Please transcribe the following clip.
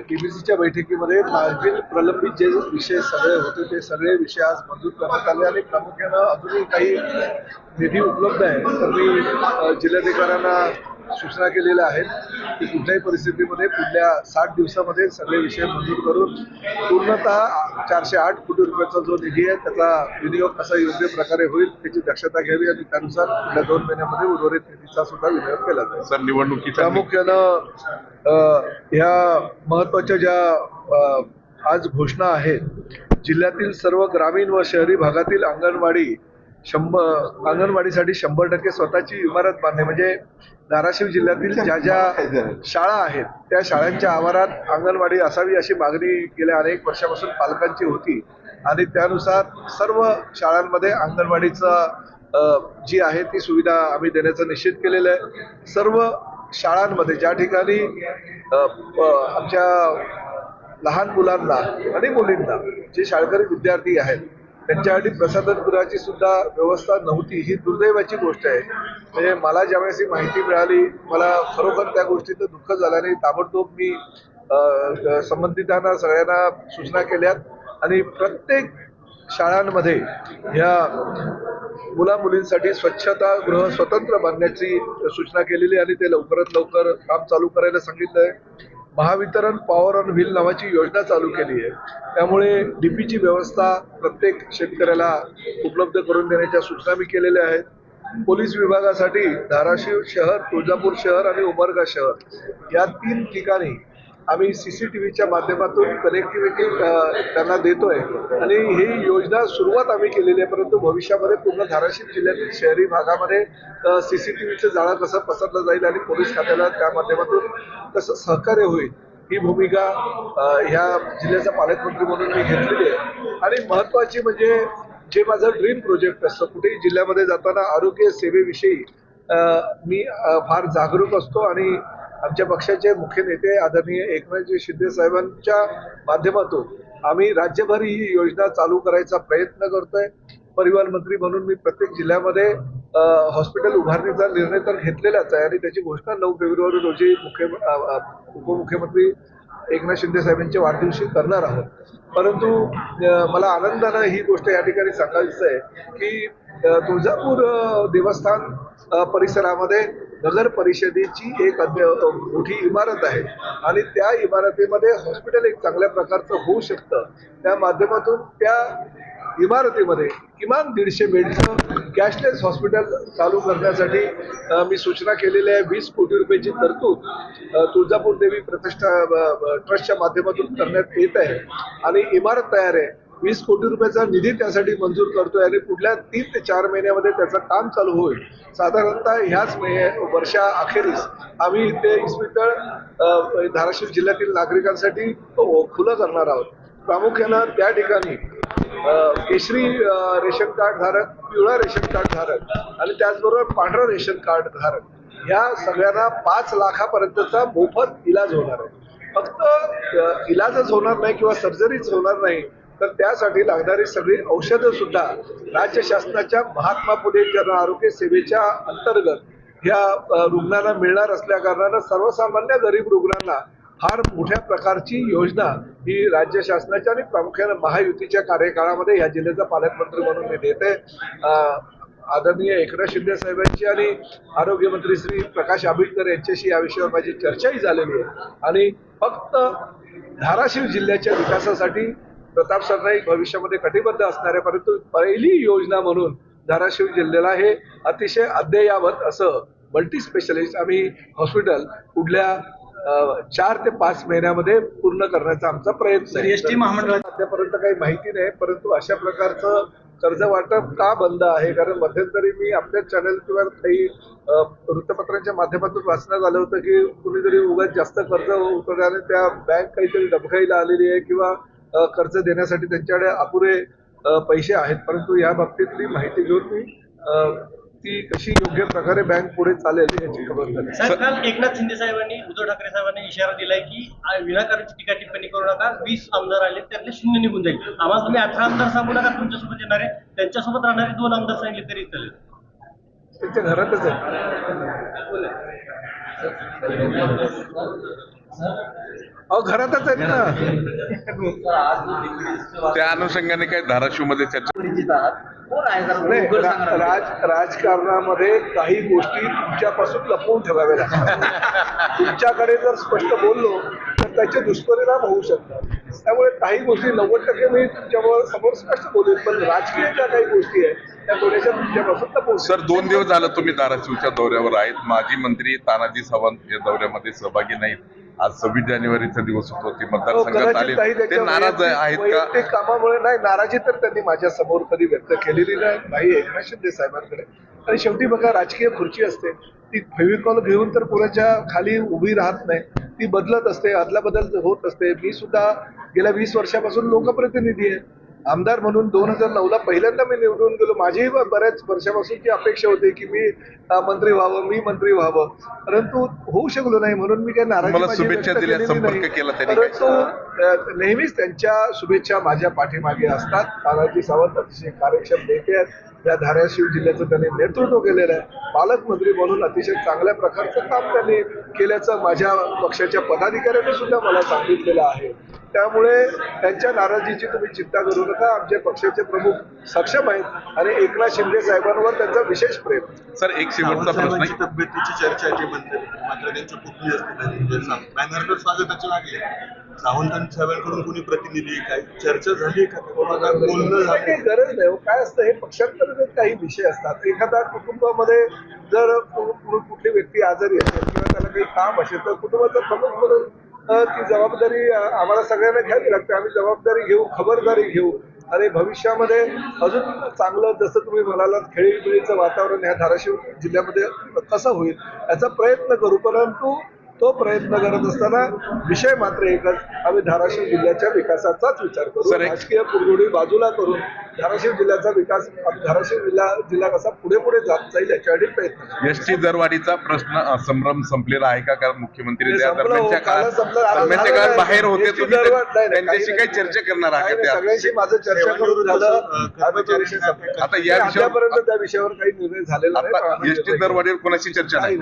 केबीसीच्या बैठकीमध्ये मागील प्रलंबित जे विषय सगळे होते ते सगळे विषय आज मंजूर करण्यात आले आणि प्रामुख्यानं अजूनही काही निधी उपलब्ध आहे. तर मी जिल्हाधिकाऱ्यांना सूचना केलेल्या आहेत की कुठल्याही परिस्थितीमध्ये पुढल्या साठ दिवसामध्ये सगळे विषय मंजूर करून पूर्णतः चारशे आठ कोटी रुपयाचा जो निधी आहे त्याचा विनियोग कसा योग्य प्रकारे होईल त्याची दक्षता घ्यावी आणि त्यानुसार पुढल्या दोन महिन्यामध्ये उर्वरित निधीचा सुद्धा विनियोग केला जाईल. सर निवडणुकीच्या प्रामुख्यानं ह्या महत्त्वाच्या ज्या आज घोषणा आहेत जिल्ह्यातील सर्व ग्रामीण व शहरी भागातील अंगणवाडी शंभर अंगणवाडीसाठी शंभर टक्के स्वतःची इमारत बांधणे म्हणजे धाराशिव जिल्ह्यातील ज्या ज्या शाळा आहेत त्या शाळांच्या आवारात अंगणवाडी असावी अशी मागणी गेल्या अनेक वर्षापासून पालकांची होती. आणि त्यानुसार सर्व शाळांमध्ये अंगणवाडीचा जी आहे ती सुविधा आम्ही देण्याचं निश्चित केलेलं आहे. सर्व शाळांमध्ये ज्या ठिकाणी आमच्या लहान मुलांना आणि मुलींना जे शाळकरी विद्यार्थी आहेत त्यांच्यासाठी प्रसाधनगृहाची सुद्धा व्यवस्था नव्हती. ही दुर्दैवाची गोष्ट आहे. म्हणजे मला ज्यावेळेस ही माहिती मिळाली मला खरोखर त्या गोष्टीचं दुःख झालं आणि ताबडतोब मी संबंधितांना सगळ्यांना सूचना केल्यात. आणि प्रत्येक शाळांमध्ये ह्या मुला मुलींसाठी स्वच्छता गृह स्वतंत्र बांधण्याची सूचना केलेली आणि ते लवकरात लवकर काम चालू करायला सांगितलंय. महावितरण पॉवर ऑन व्हील नावाची योजना चालू केली आहे. त्यामुळे डीपीची व्यवस्था प्रत्येक शेतकऱ्याला उपलब्ध करून देण्याच्या सूचना मी केलेल्या आहेत. पोलीस विभागासाठी धाराशिव शहर तुळजापूर शहर आणि उमरगा शहर या तीन ठिकाणी आम्ही सीसीटीव्हीच्या माध्यमातून कनेक्टिव्हिटी त्यांना देतोय. आणि ही योजना सुरुवात आम्ही केलेली आहे परंतु भविष्यामध्ये पूर्ण धाराशिव जिल्ह्यातील शहरी भागामध्ये सीसीटीव्हीचं जाळं कसं पसरलं जाईल आणि पोलीस खात्याला त्या माध्यमातून कसं सहकार्य होईल. ही भूमिका ह्या जिल्ह्याचा पालकमंत्री म्हणून मी घेतलेली आहे. आणि महत्वाची म्हणजे जे माझं ड्रीम प्रोजेक्ट असतं कुठेही जिल्ह्यामध्ये जाताना आरोग्य सेवेविषयी मी फार जागरूक असतो आणि आमच्या पक्षाचे मुख्य नेते आदरणीय एकनाथजी शिंदे साहेबांच्या माध्यमातून आम्ही राज्यभर ही योजना चालू करायचा प्रयत्न करतोय. परिवहन मंत्री म्हणून मी प्रत्येक जिल्ह्यामध्ये हॉस्पिटल उभारणीचा निर्णय तर घेतलेलाच आहे आणि त्याची घोषणा नऊ फेब्रुवारी रोजी मुख्य उपमुख्यमंत्री एकनाथ शिंदे साहेबांच्या वाढदिवशी करणार आहोत. परंतु मला आनंदानं ही गोष्ट या ठिकाणी सांगायचं आहे की तुळजापूर देवस्थान परिसरामध्ये नगर परिषदेची एक अद्य- मोठी इमारत आहे. आणि त्या इमारतीमध्ये हॉस्पिटल एक चांगल्या प्रकारचं होऊ शकतं. त्या माध्यमातून त्या इमारतीमध्ये किमान दीडशे बेडचं कॅशलेस हॉस्पिटल चालू करण्यासाठी मी सूचना केलेली आहे. वीस कोटी रुपयाची तरतूद तुळजापूर देवी प्रतिष्ठा ट्रस्टच्या माध्यमातून करण्यात येत आहे. आणि इमारत तयार आहे. वीस कोटी रुपयाचा निधी त्यासाठी मंजूर करतोय आणि पुढल्या तीन ते चार महिन्यामध्ये त्याचं काम चालू होईल. साधारणतः ह्याच महिने वर्षा अखेरीस आम्ही इथे इस्पितळ धाराशिव जिल्ह्यातील नागरिकांसाठी खुलं करणार आहोत. प्रामुख्यानं त्या ठिकाणी केशरी रेशन कार्ड धारक पिवळा रेशन कार्ड धारक आणि त्याचबरोबर पांढरं रेशन कार्ड धारक या सगळ्यांना पाच लाखापर्यंतचा मोफत इलाज होणार आहे. फक्त इलाजच होणार नाही किंवा सर्जरीच होणार नाही. तर त्यासाठी लागणारी सगळी औषधं सुद्धा राज्य शासनाच्या महात्मा फुले जन आरोग्य सेवेच्या अंतर्गत या रुग्णांना मिळणार असल्या कारणानं सर्वसामान्य गरीब रुग्णांना फार मोठ्या प्रकारची योजना ही राज्य शासनाच्या आणि प्रामुख्याने महायुतीच्या कार्यकाळामध्ये या जिल्ह्याचा पालकमंत्री म्हणून मी देते. आदरणीय एकनाथ शिंदे साहेबांची आणि आरोग्यमंत्री श्री प्रकाश आंबेडकर यांच्याशी या विषयावर माझी चर्चाही झालेली आहे. आणि फक्त धाराशिव जिल्ह्याच्या विकासासाठी प्रताप सरनाईक भविष्यामध्ये कटिबद्ध असणार आहे परंतु पहिली योजना म्हणून धाराशिव जिल्ह्याला हे अतिशय अद्ययावत असं मल्टी स्पेशलिस्ट आम्ही हॉस्पिटल पुढल्या चार ते पाच महिन्यामध्ये पूर्ण करण्याचा आमचा प्रयत्न आहे. एसटी महामंडळात आतापर्यंत काही माहिती नाही परंतु अशा प्रकारचं कर्ज वाटप का बंद आहे कारण मध्यंतरी मी आपल्या चॅनल किंवा काही वृत्तपत्रांच्या माध्यमातून वाचण्यात आलं होतं की कुणीतरी उगाच जास्त कर्ज उतरल्याने त्या बँक काहीतरी डबघाईला आलेली आहे किंवा कर्ज देण्यासाठी त्यांच्याकडे अपुरे पैसे आहेत. परंतु या बाबतीतली माहिती घेऊन मी ती कशी योग्य प्रकारे बँक पुढे चालेल याची खबरदारी एकनाथ शिंदे साहेबांनी उद्धव ठाकरे साहेबांनी इशारा दिलाय की विनाकारणची टीका टिप्पणी करू नका. वीस आमदार आले त्यातले शून्य निघून जाईल. आम्हाला तुम्ही अठरा आमदार सांगू नका तुमच्यासोबत येणारे. त्यांच्यासोबत राहणारे दोन आमदार सांगितले तरी चालेल. त्यांच्या घरातच आहे अहो घरातच आहेत ना. त्या अनुषंगाने काय धाराशिवमध्ये चर्चा राज राजकारणामध्ये काही गोष्टी तुमच्यापासून लपवून ठेवाव्या लागतात. तुमच्याकडे जर स्पष्ट बोललो तर त्याचे दुष्परिणाम होऊ शकतात. त्यामुळे काही गोष्टी नव्वद टक्के मी तुमच्यावर समोर स्पष्ट बोलेन पण राजकीय ज्या काही गोष्टी आहेत त्या थोड्याशा तुमच्यापासून लपवून सर दोन दिवस झालं तुम्ही धाराशिवच्या दौऱ्यावर आहेत. माजी मंत्री तानाजी सावंत या दौऱ्यामध्ये सहभागी नाहीत. आज सव्वीस जानेवारीचा दिवस होतो ते हो, मतदारसंघात कदाचित आले. ते नाराज आहेत का? कामामुळे नाही नाराजी तर त्यांनी माझ्यासमोर कधी व्यक्त केलेली नाही. नाही एकनाथ शिंदे साहेबांकडे. आणि शेवटी बघा राजकीय खुर्ची असते. ती फेविकॉल घेऊन तर पुण्याच्या खाली उभी राहत नाही. ती बदलत असते अदला बदल होत असते. मी सुद्धा गेल्या वीस वर्षापासून लोकप्रतिनिधी आहे. आमदार म्हणून दोन हजार नऊला पहिल्यांदा मी निवडून गेलो. माझीही बऱ्याच वर्षापासूनची अपेक्षा होती की मी मंत्री व्हावं मी मंत्री व्हावं. परंतु होऊ शकलो नाही. म्हणून मी नाराजी नाही. केला काय? परंतु नेहमीच त्यांच्या शुभेच्छा माझ्या पाठीमागे असतात. तानाजी सावंत अतिशय कार्यक्षम नेते आहेत. या धाराशिव जिल्ह्याचं त्यांनी नेतृत्व केलेलं आहे. पालकमंत्री म्हणून अतिशय चांगल्या प्रकारचं काम त्यांनी केल्याचं माझ्या पक्षाच्या पदाधिकाऱ्यांनी सुद्धा मला सांगितलेलं आहे. त्यामुळे त्यांच्या नाराजीची तुम्ही चिंता करू नका. आमचे पक्षाचे प्रमुख सक्षम आहेत आणि एकनाथ शिंदे साहेबांवर त्यांचा विशेष प्रेम. सर एक शेवटचा प्रश्न तब्येतीची चर्चा ते म्हणते मात्र त्यांच्या पुतणी असते बॅनरवर स्वागताच्या मागे सावंत साहेबांकडून कोणी प्रतिनिधी काय? चर्चा झाली का? बोलणं काही झालं गरज नाही हो. काय असतं हे पक्षांतर्गत काही विषय असतात. एखाद्या कुटुंबामध्ये जर कुठली व्यक्ती आजारी असेल किंवा त्याला काही काम असेल तर कुटुंबाचा प्रमुख म्हणून ती जबाबदारी आम्हाला सगळ्यांना घ्यावी लागते. आम्ही जबाबदारी घेऊ खबरदारी घेऊ. आणि भविष्यामध्ये अजून चांगलं जसं तुम्ही म्हणालात खेळीमेळीचं वातावरण ह्या धाराशिव जिल्ह्यामध्ये कसं होईल याचा प्रयत्न करू. परंतु तो प्रयत्न करत असताना विषय मात्र एकच आम्ही धाराशिव जिल्ह्याच्या विकासाचाच विचार करू. राजकीय कुरगुडी बाजूला करून धाराशिव जिल्ह्याचा विकास धाराशिव जिल्हा जिल्हा कसा पुढे पुढे जात जाईल याच्यासाठी प्रयत्न करू. एसटी दरवाढीचा प्रश्न संभ्रम संपलेला आहे का? कारण मुख्यमंत्री हो. बाहेर होते त्यांच्याशी काही चर्चा करणार आहे सगळ्यांशी माझं चर्चा करून झालं. आता या विषयावर- अद्यापर्यंत त्या विषयावर काही निर्णय झालेला एसटी. दरवाढीवर कोणाशी चर्चा नाही.